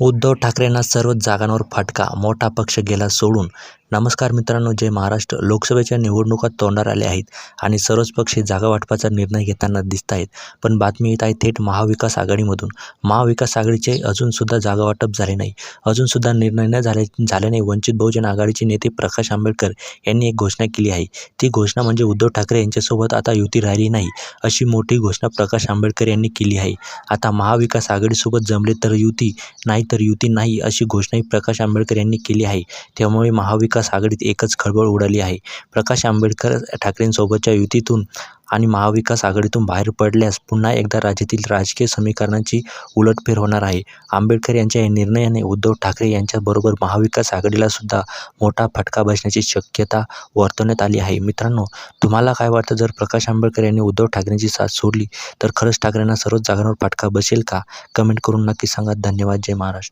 उद्धव ठाकरेंना सर्वच जागांवर फटका, मोठा पक्ष गेला सोडून नमस्कार मित्रांनो, जय महाराष्ट्र. लोकसभेच्या निवडणुका तोंडावर आल्या आहेत आणि सर्वच पक्ष जागा वाटपाचा निर्णय घेताना दिसत आहेत. पण बातमी येत आहे थेट महाविकास आघाडीमधून. महाविकास आघाडीचे अजूनसुद्धा जागा वाटप झाले नाही. अजूनसुद्धा निर्णय न झाले झाल्याने वंचित बहुजन आघाडीचे नेते प्रकाश आंबेडकर यांनी एक घोषणा केली आहे. ती घोषणा म्हणजे उद्धव ठाकरे यांच्यासोबत आता युती राहिली नाही, अशी मोठी घोषणा प्रकाश आंबेडकर यांनी केली आहे. आता महाविकास आघाडीसोबत जमले तर युती, नाही तर युती नाही, अशी घोषणाही प्रकाश आंबेडकर यांनी केली आहे. त्यामुळे महाविकास महाविकास आघाडीत एकच खळबळ उडाली आहे. प्रकाश आंबेडकर ठाकरेंसोबतच्या युतीतून आणि महाविकास आघाडीतून बाहेर पडल्यास पुन्हा एकदा राज्यातील राजकीय समीकरणांची उलटफेर होणार आहे. आंबेडकर यांच्या या निर्णयाने उद्धव ठाकरे यांच्याबरोबर महाविकास आघाडीला सुद्धा मोठा फटका बसण्याची शक्यता वर्तवण्यात आली आहे. मित्रांनो, तुम्हाला काय वाटतं? जर प्रकाश आंबेडकर यांनी उद्धव ठाकरेंची साथ सोडली तर खरंच ठाकरेंना सर्वच जागांवर फटका बसेल का? कमेंट करून नक्की सांगा. धन्यवाद. जय महाराष्ट्र.